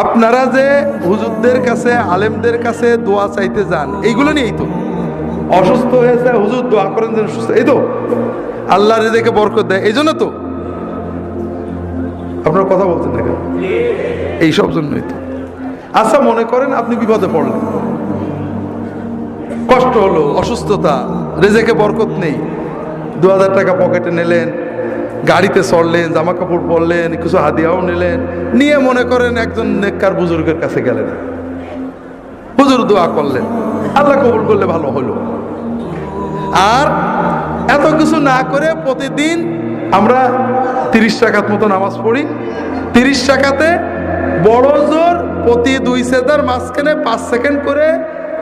আপনারা যে হুজুরদের কাছে, আলেমদের কাছে দোয়া চাইতে যান, এইগুলো নিয়েই তো। অসুস্থ হয়েছে, হুজুর দোয়া করেন যেন সুস্থ। এই তো, আল্লাহ রেজেকে বরকত দেয়, এই জন্য তো। আপনারা কথা বলছেন না কেন? এই সব জন্যই তো। আচ্ছা মনে করেন আপনি বিপদে পড়লেন। কষ্ট হলো, অসুস্থতা, রেজেকে বরকত নেই। দু হাজার টাকা পকেটে নিলেন গাড়িতে চড়লেন জামা কাপড় পরলেন, কিছু হাদিয়াও নিলেন। নিয়ে মনে করেন একজন নেককার বুজুর্গের কাছে গেলেন। হুজুর দোয়া করলেন। আল্লাহ কবুল করলে ভালো হলো আর এত কিছু না করে প্রতিদিন আমরা তিরিশ টাকার মতো নামাজ পড়ি। তিরিশ টাকাতে বড় জোর প্রতি দুই সেদার মাঝখানে পাঁচ সেকেন্ড করে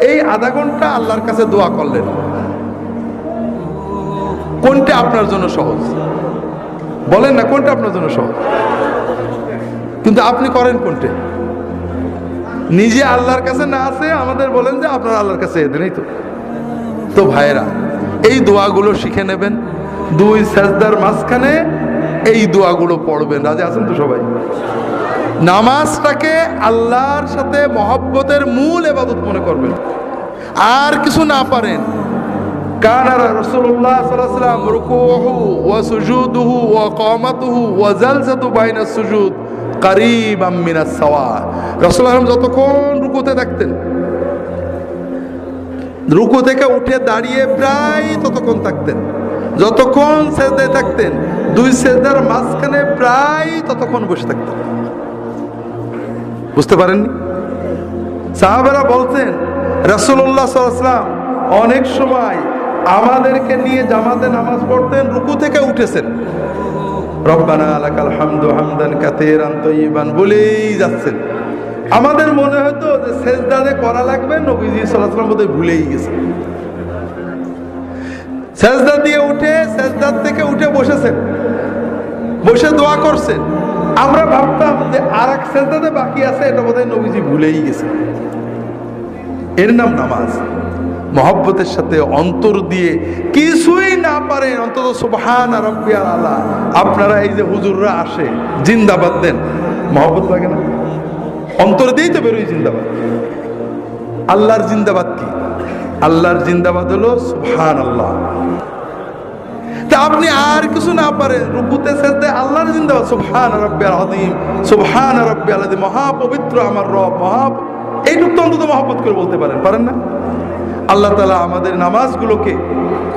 এই আধা ঘণ্টা আল্লাহর কাছে দোয়া করলেন। কোনটা আপনার জন্য সহজ? বলেন না, কোনটা আপনার জন্য সহজ? কিন্তু আপনি করেন কোনটা? নিজে আল্লাহর কাছে না আছে, আমাদের বলেন যে আপনার আল্লাহর কাছে এদেনই তো। তো ভাইয়েরা, এই দোয়াগুলো শিখে নেবেন। দুই সাজদার মাঝখানে এই দোয়াগুলো পড়বেন। রাজা আছেন তো সবাই? নামাজটাকে আল্লাহর সাথে মহব্বতের মূল এবাদত মনে করবেন। আর কিছু না পারেন كان رسول الله صلى الله عليه وسلم ركوعه وسجوده وقامته وزلزة بين السجود قريبا من السواء رسول الله যতক্ষণ রুকুতে থাকতেন রুকু থেকে উঠে দাঁড়িয়ে প্রায় ততক্ষণ থাকতেন যতক্ষণ সেজদায় থাকতেন দুই সেজদার মাঝখানে প্রায় ততক্ষণ বসে থাকতেন বুঝতে পারেননি সাহাবেরা বলতেন রাসূলুল্লাহ সাল্লাম অনেক সময় আমাদেরকে নিয়ে জামাতে নামাজ পড়তেন, রুকু থেকে উঠেছেন। রব্বানা লাকাল হামদু হামদান কাতিরান তয়্যিবান বলেই যাচ্ছেন। আমাদের মনে হতো যে সেজদাতে করা লাগবে, নবীজি আলাইহি বোধহয় ভুলেই গেছেন। সেজদা দিয়ে উঠে, সেজদার থেকে উঠে বসেছেন। বসে দোয়া করছেন। আমরা ভাবতাম যে আর এক সেজদাতে বাকি আছে, এটা বোধহয় নবীজি ভুলেই গেছে এর নাম নামাজ। মহব্বতের সাথে অন্তর দিয়ে কিছুই না পারেন, অন্তত সুবহান রব্বিয়াল আলা আপনারা এই যে হুজুররা আসে, জিন্দাবাদ দেন। মহব্বত লাগে না? অন্তর দিয়েই তো বেরোই জিন্দাবাদ। আল্লাহর জিন্দাবাদ কি? আল্লাহর জিন্দাবাদ হলো সুবহান আল্লাহ। তা আপনি আর কিছু না পারেন, রুকুতে সেজদে আল্লাহর জিন্দাবাদ, সুবহান রব্বিয়াল আযীম, সুবহান রব্বিয়াল আযীম, মহাপবিত্র আমার রব মহা এইটুক তো অন্তত মহব্বত করে বলতে পারেন পারেন না? আল্লাহ তালা আমাদের নামাজগুলোকে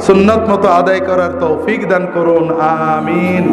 সুন্নাত মতো আদায় করার তৌফিক দান করুন আমিন।